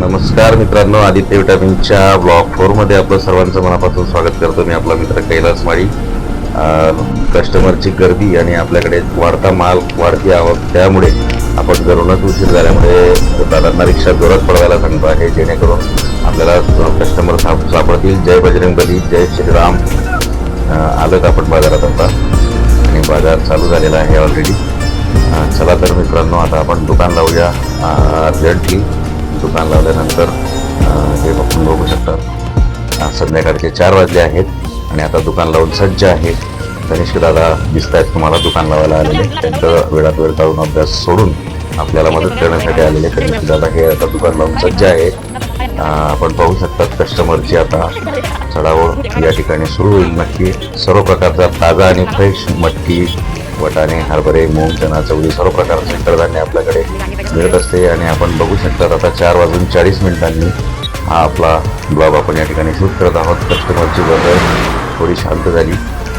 नमस्कार मित्रांनो आदित्य विटामिनच्या ब्लॉग फोरमध्ये आपलं सर्वांचं मनापासून स्वागत करतो मी आपला मित्र कैलास माळी. कस्टमरची गर्दी आणि आपल्याकडे वाढता माल वाढती आवक त्यामुळे आपण घरूनच उशीर झाल्यामुळे दादांना रिक्षा जोरात पडवायला सांगतो आहे जेणेकरून आपल्याला कस्टमर साप सापडतील. जय बजरंग बली जय श्रीराम. अं, आलोत आपण बाजारात आता. आणि बाजार चालू झालेला आहे ऑलरेडी चला तर मित्रांनो आता आपण दुकान लावूया. अर्जंटली. दुकान लावल्यानंतर हे आपण बघू शकता. संध्याकाळचे चार वाजले आहेत आणि आता दुकान लावून सज्ज आहे. तनिष्क दादा दिसत आहेत तुम्हाला दुकान लावायला आलेले. त्यांचं वेळात वेळ काढून अभ्यास सोडून आपल्याला मदत करण्यासाठी आलेले तनिष्क दादा हे आता दुकान लावून सज्ज आहे. आपण पाहू शकतात कस्टमरची आता चढावळ या ठिकाणी सुरू होईल. नक्की सर्व प्रकारचा ताजा आणि फ्रेश मटकी वटाणे हरभरे मूग चणा चवळी सर्व प्रकारचे कडधान्य आपल्याकडे मिळत असते आणि आपण बघू शकतात आता चार वाजून चाळीस मिनिटांनी हा आपला ब्लॉग आपण या ठिकाणी शूट करत आहोत. कस्टमरची बदल थोडी शांत झाली.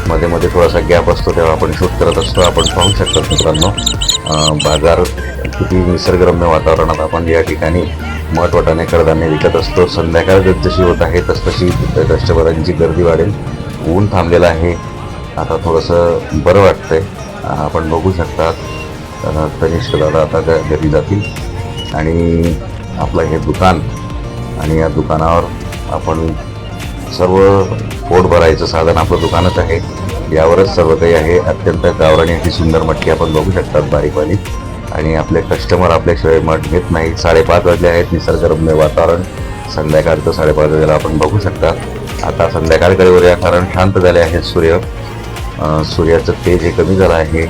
मध्ये मध्ये थोडासा गॅप असतो तेव्हा आपण शूट करत असतो. आपण पाहू शकतो मित्रांनो बाजार किती निसर्गरम्य वातावरणात आपण या ठिकाणी मठ वाटाने कडधान्य विकत असतो. संध्याकाळ जशी होत आहे तसतशी कस्टमरांची गर्दी वाढेल. ऊन थांबलेलं आहे. आता थोडंसं बरं वाटतंय. आपण बघू शकतात कनिष्ठ दादा आता घरी जातील. आणि आपलं हे दुकान आणि या दुकानावर आपण सर्व पोट भरायचं साधन आपलं दुकानच आहे. यावरच सर्व काही आहे. अत्यंत गावराणी अशी सुंदर मटकी आपण बघू शकतात बारीकवाली. आणि आपले कस्टमर आपल्याशिवाय मठ घेत नाही. साडेपाच वाजले आहेत निसर्गरम्य वातावरण. संध्याकाळचं साडेपाच वाजेला आपण बघू शकता. आता संध्याकाळकडे वरूया कारण शांत झाले आहेत सूर्य. सूर्याचं तेज हे कमी झालं आहे.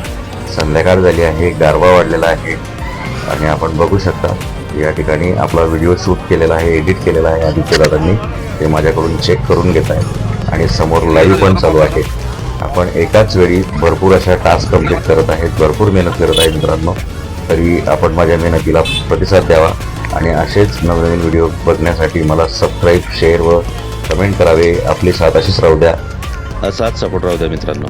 संध्याकाळ झाली आहे गारवा वाढलेला आहे. आणि आपण बघू शकता या ठिकाणी आपला व्हिडिओ शूट केलेला आहे एडिट केलेला आहे. आदित्य दादांनी ते माझ्याकडून चेक करून घेत आहे आणि समोर लाईव्ह पण चालू आहे. आपण एकाच वेळी भरपूर अशा टास्क कंप्लीट करत आहेत. भरपूर मेहनत करत आहे मित्रांनो. तरी आपण माझ्या मेहनतीला प्रतिसाद द्यावा. आणि असेच नवनवीन व्हिडिओ बघण्यासाठी मला सबस्क्राईब शेअर व कमेंट करावे. आपली साथ अशीच राहू द्या. असाच सपोर्ट राहू द्या मित्रांनो.